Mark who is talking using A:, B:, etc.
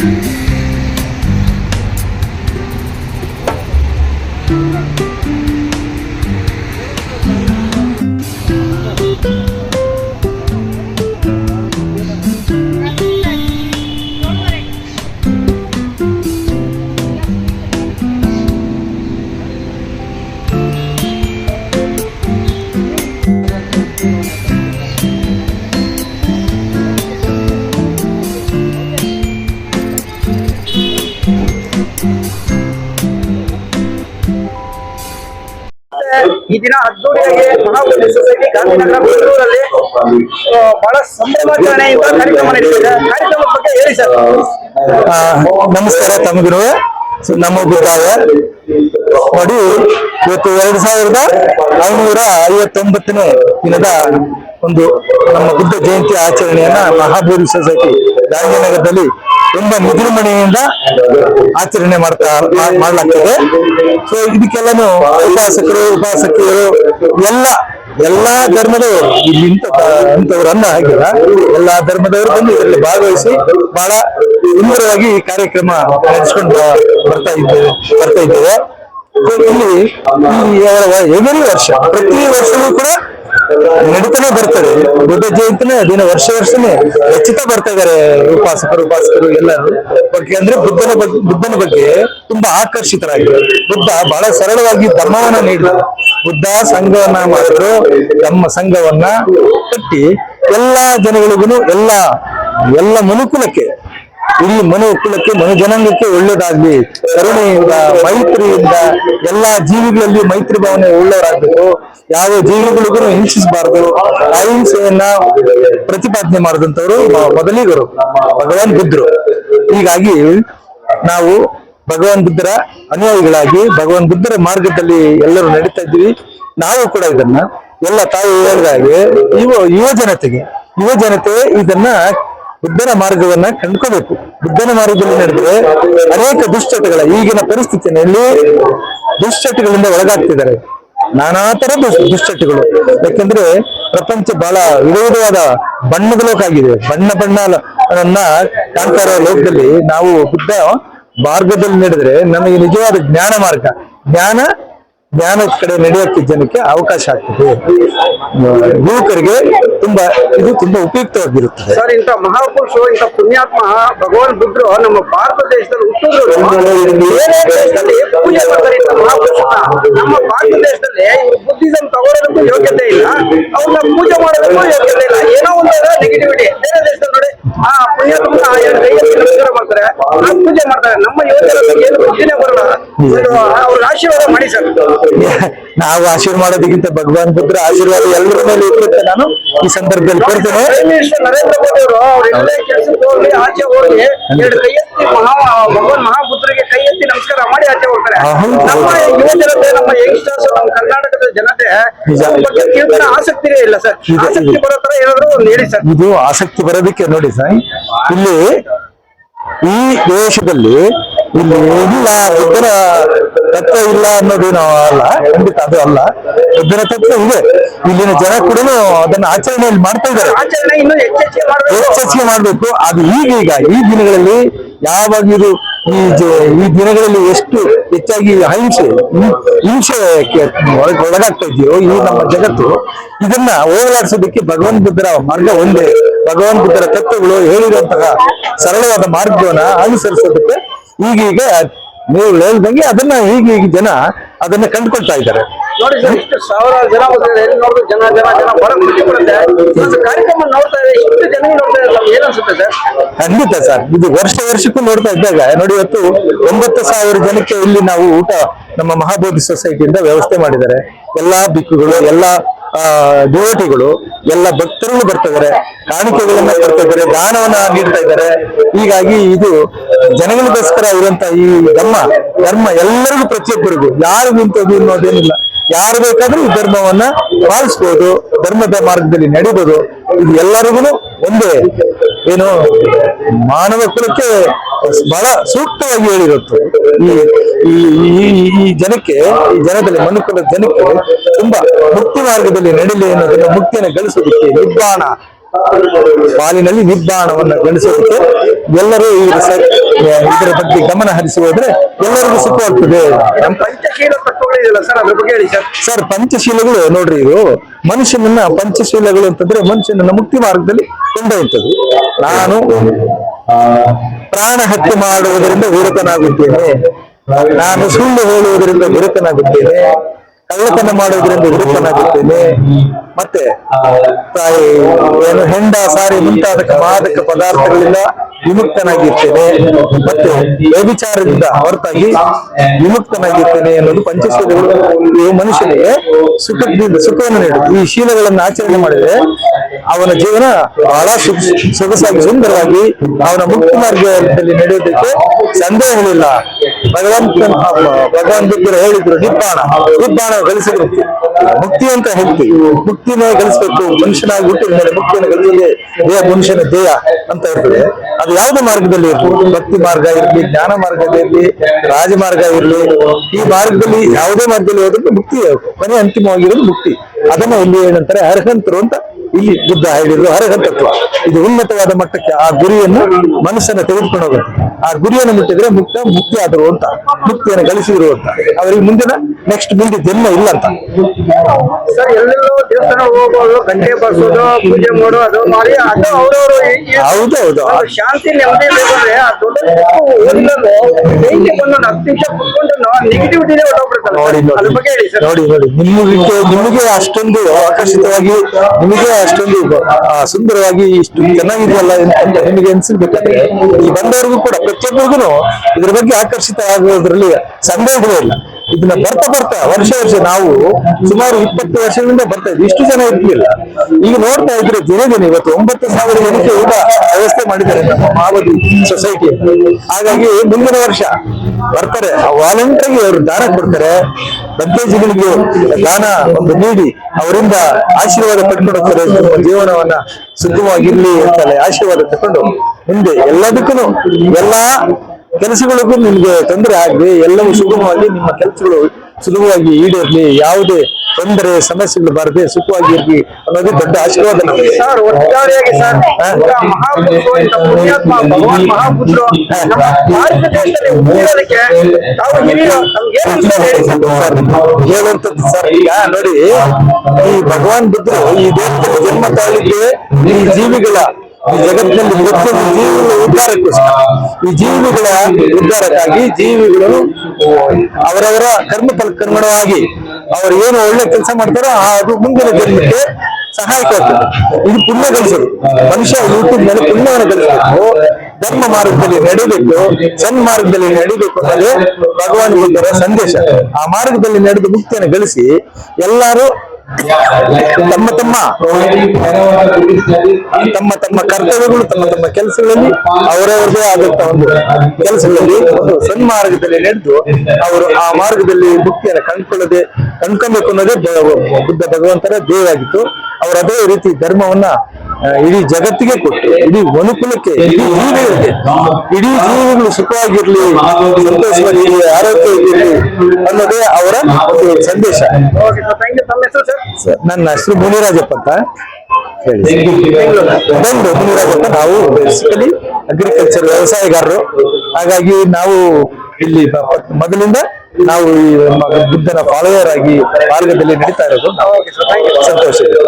A: Thank you. ಈ ದಿನ ಅದ್ದೂರಿಯಾಗಿ ಮಹಾಬಲಿ ಸೊಸೈಟಿ ಗಾಂಧಿನಗರ ಬೆಂಗಳೂರಲ್ಲಿ ಬಹಳ ಸಂಭ್ರಮಾಚರಣೆಯಿಂದ ಕಾರ್ಯಕ್ರಮ ನಡೆಸಿದೆ ಕಾರ್ಯಕ್ರಮದ ಬಗ್ಗೆ ಹೇಳಿ ಸರ್.
B: ನಮಸ್ಕಾರ ತಮಗಿರು ನಮ್ಮ ಬುದ್ಧಾಯ ನೋಡಿ ಇವತ್ತು ಎರಡ್ ಸಾವಿರದ ಐನೂರ ಐವತ್ತೊಂಬತ್ತನೇ ದಿನದ ಒಂದು ನಮ್ಮ ಬುದ್ಧ ಜಯಂತಿ ಆಚರಣೆಯನ್ನ ಮಹಾಬೋಧಿ ಸೊಸೈಟಿ ಗಾಂಧಿನಗರದಲ್ಲಿ ತುಂಬಾ ವಿಜೃಂಭಣೆಯಿಂದ ಆಚರಣೆ ಮಾಡ್ತಾ ಮಾಡಲಾಗ್ತದೆ. ಸೊ ಇದಕ್ಕೆಲ್ಲನು ಉಪಾಸಕರು, ಉಪಾಸಕಿಯರು, ಎಲ್ಲ, ಎಲ್ಲಾ ಧರ್ಮದವರು ಇಲ್ಲಿ ಇಂಥ ಇಂಥವ್ರನ್ನ ಆಗಿಲ್ಲ ಎಲ್ಲಾ ಧರ್ಮದವರು ಬಂದು ಇದರಲ್ಲಿ ಭಾಗವಹಿಸಿ ಬಹಳ ಸುಂದರವಾಗಿ ಈ ಕಾರ್ಯಕ್ರಮ ನಡೆಸ್ಕೊಂಡು ಬರ್ತಾ ಇದ್ದೇವೆ ಬರ್ತಾ ಇದ್ದೇವೆ. ಇಲ್ಲಿ ಎವರಿ ವರ್ಷ, ಪ್ರತಿ ವರ್ಷವೂ ಕೂಡ ನಡೀತಾನೆ ಬರ್ತದೆ. ಬುದ್ಧ ಜಯಂತಿನೇ, ದಿನ ವರ್ಷ ವರ್ಷನೇ ಹೆಚ್ಚುತ್ತಾ ಬರ್ತಾ ಇದಾರೆ ಉಪಾಸಕರು ಉಪಾಸಕರು ಎಲ್ಲರೂ. ಬಗ್ಗೆ ಅಂದ್ರೆ ಬುದ್ಧನ ಬಗ್ಗೆ ಬುದ್ಧನ ಬಗ್ಗೆ ತುಂಬಾ ಆಕರ್ಷಿತರಾಗಿದ್ದಾರೆ. ಬುದ್ಧ ಬಹಳ ಸರಳವಾಗಿ ಧರ್ಮವನ್ನ ನೀಡಿದ ಬುದ್ಧ ಸಂಘವನ್ನ ಮಾಡಿದ್ರು. ನಮ್ಮ ಸಂಘವನ್ನ ಕಟ್ಟಿ, ಎಲ್ಲಾ ಜನಗಳಿಗೂ, ಎಲ್ಲ ಎಲ್ಲ ಮನುಕುಲಕ್ಕೆ ಇಡೀ ಮನು ಕುಲಕ್ಕೆ, ಮನು ಜನಾಂಗಕ್ಕೆ ಒಳ್ಳೇದಾಗ್ಲಿ, ಕರುಣೆಯಿಂದ, ಮೈತ್ರಿಯಿಂದ ಎಲ್ಲಾ ಜೀವಿಗಳಲ್ಲಿ ಮೈತ್ರಿ ಭಾವನೆ ಉಳ್ಳವರಾಗಬೇಕು ಯಾವ ಜೀವಿಗಳಿಗೂ ಹಿಂಸಿಸಬಾರದು. ಅಹಿಂಸೆಯನ್ನ ಪ್ರತಿಪಾದನೆ ಮಾಡಿದಂತವರು ಮೊದಲಿಗರು ಭಗವಾನ್ ಬುದ್ಧರು. ಹೀಗಾಗಿ ನಾವು ಭಗವಾನ್ ಬುದ್ಧರ ಅನುಯಾಯಿಗಳಾಗಿ, ಭಗವಾನ್ ಬುದ್ಧರ ಮಾರ್ಗದಲ್ಲಿ ಎಲ್ಲರೂ ನಡೀತಾ ಇದ್ದೀವಿ. ನಾವು ಕೂಡ ಇದನ್ನ ಎಲ್ಲ ತಾವು ಹೇಳಿದಾಗೆ, ಯುವ ಯುವ ಜನತೆಗೆ ಯುವ ಜನತೆ ಇದನ್ನ ಬುದ್ಧನ ಮಾರ್ಗವನ್ನ ಕಂಡ್ಕೋಬೇಕು ಬುದ್ಧನ ಮಾರ್ಗದಲ್ಲಿ ನಡೆದ್ರೆ ಅನೇಕ ದುಶ್ಚಟಗಳ ಈಗಿನ ಪರಿಸ್ಥಿತಿಯಲ್ಲಿ ದುಶ್ಚಟಗಳಿಂದ ಒಳಗಾಗ್ತಿದ್ದಾರೆ. ನಾನಾ ತರ ದುಶ್ಚಟಗಳು. ಯಾಕಂದ್ರೆ ಪ್ರಪಂಚ ಬಹಳ ವಿರೋಧವಾದ ಬಣ್ಣದ ಲೋಕ ಆಗಿದೆ. ಬಣ್ಣ ಬಣ್ಣ ಅನ್ನ ಕಾಣ್ತಾ ಇರೋ ಲೋಕದಲ್ಲಿ ನಾವು ಬುದ್ಧ ಮಾರ್ಗದಲ್ಲಿ ನಡೆದ್ರೆ ನಮಗೆ ನಿಜವಾದ ಜ್ಞಾನ ಮಾರ್ಗ. ಜ್ಞಾನ ಜ್ಞಾನದ ಕಡೆ ನಡೆಯೋಕ್ಕೆ ಜನಕ್ಕೆ ಅವಕಾಶ ಆಗ್ತದೆ. ಯುವಕರಿಗೆ ತುಂಬಾ ಇದು ತುಂಬಾ ಉಪಯುಕ್ತವಾಗಿರುತ್ತದೆ.
A: ಸರ್ ಇಂಥ ಮಹಾಪುರುಷರು ಇಂಥ ಪುಣ್ಯಾತ್ಮ ಭಗವಾನ್ ಬುದ್ಧರು ನಮ್ಮ ಭಾರತ ದೇಶದಲ್ಲಿ ನಮ್ಮ ಭಾರತ ದೇಶದಲ್ಲಿ ಬುದ್ಧಿಸಂ ತಗೊಳ್ಳೋದಕ್ಕೂ ಯೋಗ್ಯತೆ ಇಲ್ಲ ಅವ್ರನ್ನ ಪೂಜೆ ಮಾಡೋದಕ್ಕೂ ಯೋಗ್ಯತೆ ಇಲ್ಲ. ಏನೋ ಒಂದು ನೆಗೆಟಿವಿಟಿ ಬೇರೆ ದೇಶದಲ್ಲಿ ನೋಡಿ ಆ ಪುಣ್ಯಾತ್ಮನ ಎರಡು ಕೈಯಲ್ಲಿ ನಮಸ್ಕಾರ ಮಾಡ್ತಾರೆ ಪೂಜೆ ಮಾಡ್ತಾರೆ. ನಮ್ಮ ಯುವಕರಲ್ಲಿ ಏನು ಬುದ್ಧಿನೇ ಬರಲ್ಲ.
B: ನಾವು ಆಶೀರ್ವಾದ ಮಾಡೋದಕ್ಕಿಂತ ಭಗವಾನ್ ಪುತ್ರ ಆಶೀರ್ವಾದ ಎಲ್ಲರ ಮೇಲೆ ಇರುತ್ತೆ ನಾನು ಈ ಸಂದರ್ಭದಲ್ಲಿ
A: ಕೊಡ್ತೇನೆ. ನರೇಂದ್ರ ಮೋದಿ ಅವರು ಕೆಲ್ಸಕ್ಕೆ ಹೋಗ್ಲಿ ಆಚೆ ಹೋಗಿ ಎರಡು ಕೈ ಎತ್ತಿ ಮಹಾ ಭಗವಾನ್ ಮಹಾಪುತ್ರಗೆ ಕೈ ಎತ್ತಿ ನಮಸ್ಕಾರ ಮಾಡಿ ಆಚೆ ಹೋಗ್ತಾರೆ. ನಮ್ಮ ಯುವ ಜನತೆ ನಮ್ಮ ಯಂಗ್ಸ್ಟರ್ಸ್ ನಮ್ಮ ಕರ್ನಾಟಕದ ಜನತೆ. ಬಗ್ಗೆ ತಿಳ್ಕೊಳ್ಳೋ ಆಸಕ್ತಿನೇ ಇಲ್ಲ ಸರ್. ಆಸಕ್ತಿ. ಬರೋ ತರ ಏನಾದ್ರು ಒಂದು ಹೇಳಿ ಸರ್.
B: ಇದು ಆಸಕ್ತಿ ಬರೋದಕ್ಕೆ ನೋಡಿ ಸರ್ ಇಲ್ಲಿ ಈ ದೇಶದಲ್ಲಿ ಇಲ್ಲಿ ಏನಿಲ್ಲ ಉದ್ದರ ತತ್ವ ಇಲ್ಲ ಅನ್ನೋದೇನು ಅಲ್ಲ ಖಂಡಿತ ಅದು ಅಲ್ಲ. ಬುದ್ಧನ ತತ್ವ ಇದೆ. ಇಲ್ಲಿನ ಜನ ಕೂಡ ಅದನ್ನ ಆಚರಣೆಯಲ್ಲಿ ಮಾಡ್ತಾ ಇದ್ದಾರೆ.
A: ಹೆಚ್ಚೆಚ್ಚಿಗೆ ಮಾಡಬೇಕು.
B: ಅದು ಈಗೀಗ ಈ ದಿನಗಳಲ್ಲಿ ಯಾವಾಗ ಇದು ಈ ಈ ದಿನಗಳಲ್ಲಿ ಎಷ್ಟು ಹೆಚ್ಚಾಗಿ ಅಹಿಂಸೆ ಹಿಂಸೆ ಒಳಗಾಗ್ತಾ ಇದೆಯೋ ಈ ನಮ್ಮ ಜಗತ್ತು ಇದನ್ನ ಹೋಗಲಾಡಿಸೋದಕ್ಕೆ ಭಗವಾನ್ ಬುದ್ಧರ ಮಾರ್ಗ ಒಂದೇ. ಭಗವಾನ್ ಬುದ್ಧರ ತತ್ವಗಳು ಹೇಳಿರುವಂತಹ ಸರಳವಾದ ಮಾರ್ಗವನ್ನ ಅನುಸರಿಸೋದಕ್ಕೆ ಈಗೀಗ ನೀವು ಹೇಳ್ದಂಗೆ ಅದನ್ನ ಈಗ ಈಗ ಜನ ಅದನ್ನ ಕಂಡುಕೊಳ್ತಾ ಇದ್ದಾರೆ.
A: ನೋಡಿ ಸರ್ ಇಷ್ಟು ಸಾವಿರಾರು ಜನ ಬರ್ತಾರೆ ಎಲ್ಲಿ ನೋಡಿದ್ರು ಜನ ಜನ ಜನ ಬಹಳ ಖುಷಿ ಪಡುತ್ತೆ ಕಾರ್ಯಕ್ರಮ ನೋಡ್ತಾ ಇದೆ ಇಷ್ಟು ಜನಗಳು ನೋಡ್ತಾ ಇದ್ದಾರೆ ನಮ್ಗೆ ಏನ್ ಅನ್ಸುತ್ತೆ ಸರ್?
B: ಖಂಡಿತ ಸರ್. ಇದು ವರ್ಷ ವರ್ಷಕ್ಕೂ ನೋಡ್ತಾ ಇದ್ದಾಗ ನೋಡಿ ಇವತ್ತು ಒಂಬತ್ತು ಸಾವಿರ ಜನಕ್ಕೆ ಇಲ್ಲಿ ನಾವು ಊಟ ನಮ್ಮ ಮಹಾಬೋಧಿ ಸೊಸೈಟಿಯಿಂದ ವ್ಯವಸ್ಥೆ ಮಾಡಿದ್ದಾರೆ. ಎಲ್ಲಾ ದಿಕ್ಕುಗಳು ಎಲ್ಲಾ ದೇವತೆಗಳು ಎಲ್ಲ ಭಕ್ತರು ಬರ್ತಾ ಇದಾರೆ ಕಾಣಿಕೆಗಳನ್ನ ಕೊಡ್ತಾ ಇದ್ದಾರೆ ದಾನವನ್ನ ನೀಡ್ತಾ ಇದ್ದಾರೆ. ಹೀಗಾಗಿ ಇದು ಜನಗಳಿಗೋಸ್ಕರ ಇರುವಂತ ಈ ಧರ್ಮ ಧರ್ಮ ಎಲ್ಲರಿಗೂ ಪ್ರತಿಯೊಬ್ಬರಿಗೂ, ಯಾರು ನಿಂತದ್ದು ಅನ್ನೋದೇನಿಲ್ಲ. ಯಾರು ಬೇಕಾದ್ರೂ ಈ ಧರ್ಮವನ್ನ ಪಾಲಿಸ್ಬೋದು, ಧರ್ಮದ ಮಾರ್ಗದಲ್ಲಿ ನಡಿಬೋದು. ಎಲ್ಲರಿಗೂ ಒಂದೇ. ಏನು, ಮಾನವ ಕುಲಕ್ಕೆ ಬಹಳ ಸೂಕ್ತವಾಗಿ ಹೇಳಿರುತ್ತೆ ಈ, ಈ- ಈ- ಈ ಜನಕ್ಕೆ, ಈ ಜನದಲ್ಲಿ, ಮನುಕುಲ ಜನಕ್ಕೆ ತುಂಬಾ ಮುಕ್ತಿ ಮಾರ್ಗದಲ್ಲಿ ನಡಿಲಿ ಅನ್ನೋದನ್ನ ಮುಕ್ತಿಯನ್ನು ಗಳಿಸೋದಕ್ಕೆ ನಿಬ್ಬಾಣ ಪಾಲಿನಲ್ಲಿ ನಿಬ್ಬಾಣವನ್ನ ಗಳಿಸೋದಕ್ಕೆ ಎಲ್ಲರೂ ಈ ಇದರ ಬಗ್ಗೆ ಗಮನ ಹರಿಸಿ ಹೋದ್ರೆ ಎಲ್ಲರಿಗೂ
A: ಸುಖ ಆಗ್ತದೆ. ಸರ್
B: ಪಂಚಶೀಲಗಳು ನೋಡ್ರಿ ಇದು ಮನುಷ್ಯನನ್ನ ಪಂಚಶೀಲಗಳು ಅಂತಂದ್ರೆ ಮನುಷ್ಯನನ್ನ ಮುಕ್ತಿ ಮಾರ್ಗದಲ್ಲಿ ಕೊಂಡೊಯ್ತದೆ ನಾನು ಪ್ರಾಣ ಹತ್ಯೆ ಮಾಡುವುದರಿಂದ ವಿರತನಾಗುತ್ತೇನೆ. ನಾನು ಸುಳ್ಳು ಹೇಳುವುದರಿಂದ ವಿರತನಾಗುತ್ತೇನೆ. ಕಳ್ಳತನ ಮಾಡೋದ್ರಿಂದ ಚೆನ್ನಾಗಿರ್ತೇನೆ ಮತ್ತೆ ತಾಯಿ ಏನು ಹೆಂಡ, ಸಾರಿ ಮುಂತಾದ ಮಾದಕ ಪದಾರ್ಥಗಳಿಂದ ವಿಮುಕ್ತನಾಗಿರ್ತೇನೆ. ಮತ್ತೆ ವ್ಯಭಿಚಾರದಿಂದ ಹೊರತಾಗಿ ವಿಮುಕ್ತನಾಗಿರ್ತೇನೆ ಅನ್ನೋದು ಪಂಚಶೀಲಗಳು. ಇವು ಮನುಷ್ಯನಿಗೆ ಸುಖದಿಂದ ಸುಖವನ್ನು ನೀಡುತ್ತೆ. ಈ ಶೀಲಗಳನ್ನು ಆಚರಣೆ ಮಾಡಿದ್ರೆ ಅವನ ಜೀವನ ಬಹಳ ಸೊಗಸಾಗಿ ಸುಂದರವಾಗಿ ಅವನ ಮುಕ್ತಿ ಮಾರ್ಗದಲ್ಲಿ ನಡೆಯೋದಕ್ಕೆ ಸಂದೇಹಗಳಿಲ್ಲ ಭಗವಂತ ಭಗವಾನ್ ಬುದ್ಧರು ಹೇಳಿದ್ರು ನಿಬ್ಬಾಣ ನಿಬ್ಬಾಣ ಗಳಿಸಿದ್ರು. ಮುಕ್ತಿ ಅಂತ ಹೇಳ್ತೀವಿ. ಮುಕ್ತಿನ ಗಳಿಸ್ಬೇಕು. ಮನುಷ್ಯನಾಗಿ ಹುಟ್ಟಿದ ಮೇಲೆ ಮುಕ್ತಿಯನ್ನು ಗಳಿಸಿದೆ ದೇಹ ಮನುಷ್ಯನ ದೇಹ ಅಂತ ಇರ್ತದೆ ಅದು ಯಾವುದೇ ಮಾರ್ಗದಲ್ಲಿ ಇರಲಿ. ಭಕ್ತಿ ಮಾರ್ಗ ಇರಲಿ, ಜ್ಞಾನ ಮಾರ್ಗದಲ್ಲಿ ರಾಜಮಾರ್ಗ ಇರಲಿ, ಈ ಮಾರ್ಗದಲ್ಲಿ ಯಾವುದೇ ಮಾರ್ಗದಲ್ಲಿ ಹೋದ್ರೆ ಮುಕ್ತಿ ಕೊನೆ ಅಂತಿಮವಾಗಿರೋದು ಮುಕ್ತಿ. ಅದನ್ನ ಇಲ್ಲಿ ಏನಂತಾರೆ ಅರ್ಹಂತರು ಅಂತ ಇಲ್ಲಿ ಬುದ್ಧ ಹೇಳಿರುವ ಅರ್ಹತತ್ವ ಇದು ಉನ್ನತವಾದ ಮಟ್ಟಕ್ಕೆ ಆ ಗುರಿಯನ್ನು ಮನಸ್ಸನ್ನ ತೆಗೆದುಕೊಂಡು ಹೋಗುತ್ತೆ. ಆ ಗುರಿಯನ್ನು ಮುಟ್ಟಿದ್ರೆ ಮುಕ್ತ ಮುಕ್ತಿ ಆದರು ಅಂತ ಮುಕ್ತಿಯನ್ನು ಗಳಿಸಿದ್ರು ಅಂತ. ಅವರಿಗೆ ಮುಂದಿನ ನೆಕ್ಸ್ಟ್ ಮುಂದೆ ಜನ್ಮ ಇಲ್ಲ ಅಂತ.
A: ಗಂಟೆ ಬರ್ಸೋದು ಪೂಜೆ ಮಾಡೋದು ಅದು ಮಾಡಿ ಅದು ಅವ್ರವ್ರು ಈ- ಈ
B: ಹೌದು ಹೌದು.
A: ಒಂದು ಶಾಂತಿ ನೆಮ್ಮದಿ ಬೇಕಂದ್ರೆ ಆ ದೊಡ್ಡ ಓದಿನಲ್ಲೂ ಬೆಂಕಿ ಬಂದು ಒಂದು ಹತ್ತು ನಿಮಿಷ ಕುತ್ಕೊಂಡು ನೆಗೆಟಿವಿಟಿನೇ ಹೊರಟೋಗ್ಬಿಡ್ತಲ್ಲ
B: ನೋಡಿ ನೋಡಿ
A: ಬಗ್ಗೆ ಹೇಳಿ ಸರ್.
B: ನೋಡಿ ನೋಡಿ. ನಿಮಗೆ ನಿಮಗೆ ಅಷ್ಟೊಂದು ಆಕರ್ಷಿತವಾಗಿ ನಿಮಗೆ ಅಷ್ಟೊಂದು ಸುಂದರವಾಗಿ ಇಷ್ಟು ಚೆನ್ನಾಗಿದೆಯಲ್ಲ ಅಂತ ನಿಮಗೆ ಅನ್ಸಿರ್ಬೇಕಾದ್ರೆ, ಈ ಬಂದವರಿಗೂ ಕೂಡ ಪ್ರತಿಯೊಬ್ಬರಿಗೂ ಇದ್ರ ಬಗ್ಗೆ ಆಕರ್ಷಿತ ಆಗುವುದರಲ್ಲಿ ಸಂದೇಹವೇ ಇಲ್ಲ. ಇದನ್ನ ಬರ್ತಾ ಬರ್ತಾ ವರ್ಷ ವರ್ಷ ನಾವು ಸುಮಾರು ಇಪ್ಪತ್ತು ವರ್ಷಗಳಿಂದ ಬರ್ತಾ ಇದ್ವಿ ಇಷ್ಟು ಜನ ಇರ್ಲಿಲ್ಲ ಈಗ ನೋಡ್ತಾ ಇದ್ರೆ ದಿನ ದಿನ ಇವತ್ತು ಒಂಬತ್ತು ಸಾವಿರ ಜನಕ್ಕೆ ಊಟ ವ್ಯವಸ್ಥೆ ಮಾಡಿದ್ದಾರೆ ನಮ್ಮ ಮಾವದಿ ಸೊಸೈಟಿ ಹಾಗಾಗಿ ಮುಂದಿನ ವರ್ಷ ಬರ್ತಾರೆ. ವಾಲಂಟರಿ ಅವರು ದಾನ ಕೊಡ್ತಾರೆ. ಬಂತೇಜಿಗಳಿಗೆ ದಾನ ಒಂದು ನೀಡಿ ಅವರಿಂದ ಆಶೀರ್ವಾದ ಪಡ್ಕೊಂಡು ಹೋಗ್ತಾರೆ. ಜೀವನವನ್ನ ಸುಗಮವಾಗಿರ್ಲಿ ಅಂತಾನೆ ಆಶೀರ್ವಾದ ತಕೊಂಡು ಮುಂದೆ ಎಲ್ಲದಕ್ಕೂ ಎಲ್ಲಾ ಕೆಲಸಗಳಿಗೂ ನಿಮ್ಗೆ ತೊಂದರೆ ಆಗ್ಲಿ ಎಲ್ಲವೂ ಸುಗಮವಾಗಿ ನಿಮ್ಮ ಕೆಲಸಗಳು ಸುಲಭವಾಗಿ ಈಡೇರ್ಲಿ ಯಾವುದೇ ತೊಂದರೆ ಸಮಸ್ಯೆಗಳು ಬರದೆ ಸುಖವಾಗಿ ಇರ್ಲಿ ಅನ್ನೋದು ದೊಡ್ಡ ಆಶೀರ್ವಾದ ನಮಗೆ.
A: ಸರ್ ಒಟ್ಟಾರೆಯಾಗಿ ಸರ್ ಭಾರತ ದೇಶದಲ್ಲಿ ಹುಟ್ಟಿರೋದಕ್ಕೆ ತಾವು
B: ಹೇಳುವಂತದ್ದು ಈಗ ನೋಡಿ ಈ ಭಗವಾನ್ ಬುದ್ಧರು ಈ ದೇಶದಲ್ಲಿ ಜನ್ಮ ತಾಳಿಗೆ ಈ ಜೀವಿಗಳ ಈ ಜಗತ್ತಿನಲ್ಲಿ ಮತ್ತೊಂದು ಜೀವಿಗಳ ಉದ್ಧಾರಕ್ಕೋಸ್ಕರ, ಈ ಜೀವಿಗಳ ಉದ್ಧಾರಕ್ಕಾಗಿ ಜೀವಿಗಳು ಅವರವರ ಕರ್ಮ ಫಲಕ್ಕನುಗುಣವಾಗಿ ಅವರು ಏನು ಒಳ್ಳೆ ಕೆಲಸ ಮಾಡ್ತಾರೋ ಅದು ಮುಂದಿನ ಜನ್ಮಕ್ಕೆ ಸಹಾಯಕವಾಗ್ತದೆ ಇದು ಪುಣ್ಯ ಗಳಿಸೋದು. ಮನುಷ್ಯ ಯೂಟ್ಯೂಬ್ನಲ್ಲಿ ಪುಣ್ಯವನ್ನು ಗಳಿಸಬೇಕು. ಧರ್ಮ ಮಾರ್ಗದಲ್ಲಿ ನಡಿಬೇಕು. ಸನ್ಮಾರ್ಗದಲ್ಲಿ ನಡಿಬೇಕು ಅನ್ನೋದೇ ಭಗವಾನ್ ಬುದ್ಧರ ಸಂದೇಶ. ಆ ಮಾರ್ಗದಲ್ಲಿ ನಡೆದು ಮುಕ್ತಿಯನ್ನು ಗಳಿಸಿ ಎಲ್ಲರೂ ತಮ್ಮ ತಮ್ಮ. ತಮ್ಮ ತಮ್ಮ ಕರ್ತವ್ಯಗಳು, ತಮ್ಮ ತಮ್ಮ ಕೆಲಸಗಳಲ್ಲಿ ಅವರವರದೇ ಆದಂತಹ ಒಂದು ಕೆಲಸಗಳಲ್ಲಿ ಒಂದು ಸನ್ಮಾರ್ಗದಲ್ಲಿ ನಡೆದು ಅವರು ಆ ಮಾರ್ಗದಲ್ಲಿ ಮುಕ್ತಿಯನ್ನು ಕಂಡುಕೊಳ್ಳದೆ ಕಂಡ್ಕೊಬೇಕು ಅನ್ನೋದೇ ಬುದ್ಧ ಭಗವಂತರ ಧ್ಯೇಯವಾಗಿತ್ತು ಅವರು ಅದೇ ರೀತಿ ಧರ್ಮವನ್ನ ಇಡೀ ಜಗತ್ತಿಗೆ ಕೊಟ್ಟು, ಇಡೀ ಮನುಕುಲಕ್ಕೆ, ಇಡೀ ಜೀವಿಗಳಿಗೆ, ಇಡೀ ಜೀವಿಗಳು ಸುಖವಾಗಿರ್ಲಿ, ಸಂತೋಷವಾಗಿರ್ಲಿ, ಆರೋಗ್ಯವಾಗಿರ್ಲಿ ಅನ್ನೋದೇ ಅವರ ಒಂದು ಸಂದೇಶ ನನ್ನ ಹೆಸರು ಮುನಿರಾಜಪ್ಪ ಅಂತ ಬೆಂಗಳೂರು ಮುನಿರಾಜಪ್ಪ. ನಾವು ಬೇಸಿಕಲಿ ಅಗ್ರಿಕಲ್ಚರ್ ವ್ಯವಸಾಯಗಾರರು. ಹಾಗಾಗಿ ನಾವು ಇಲ್ಲಿ ಮೊದಲಿಂದ ನಾವು ಈ ಬುದ್ಧನ ಫಾಲೋವರ್ ಆಗಿ ಮಾರ್ಗದಲ್ಲಿ ನಡೀತಾ ಇರೋದು ಸಂತೋಷ ಇದೆ.